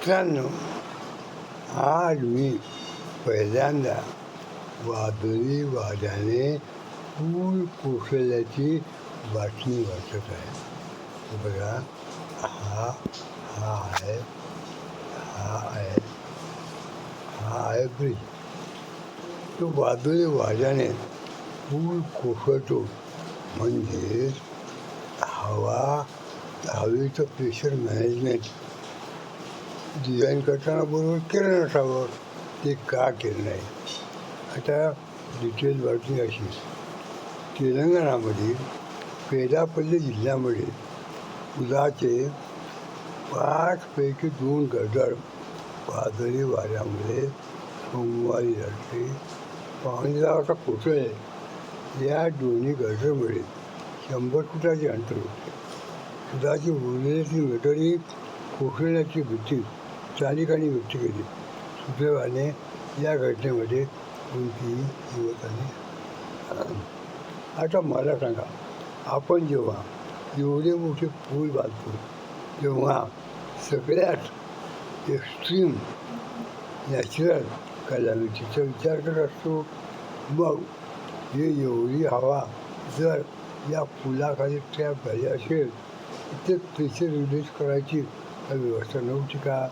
मित्रांनो आज मी पहिल्यांदा वादळी वाऱ्याने पूल कोसळल्याची बातमी वाचत आहे बघा हा हा आहे हा आहे हा आहे ब्रिज तो वादळी वाऱ्याने पूल कोसळतो म्हणजे हवा हवेचं प्रेशर मॅनेजमेंट डिझाईन करताना बरोबर केलं नसावं ते का केलं नाही? आता डिटेल बातमी अशी. तेलंगणामधील पेदापल्ली जिल्ह्यामध्ये उदाचे पाचपैकी दोन गजर वादळी वाऱ्यामुळे सोमवारी रात्री पावणे दहा वाजता कोसळले या दोन्ही गजरमुळे शंभर फुटाचे अंतर होते. उदाची उरलेली मीटरही कोसळण्याची भीती स्थानिकांनी व्यक्त केली. सुदैवाने या घटनेमध्ये कोणतीही युवकांनी आता मला सांगा आपण जेव्हा एवढे मोठे पूल बांधतो तेव्हा सगळ्यात एक्स्ट्रीम नॅचरल कलामिटीचा विचार करत असतो. मग हे एवढी हवा जर या पुलाखाली ट्रॅप झाली असेल ते प्रेशर रिलीज करायची व्यवस्था नव्हती का?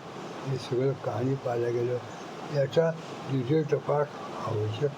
हे सगळं कहाणी पाहायला गेलं. याचा डिटेल तपास आवश्यक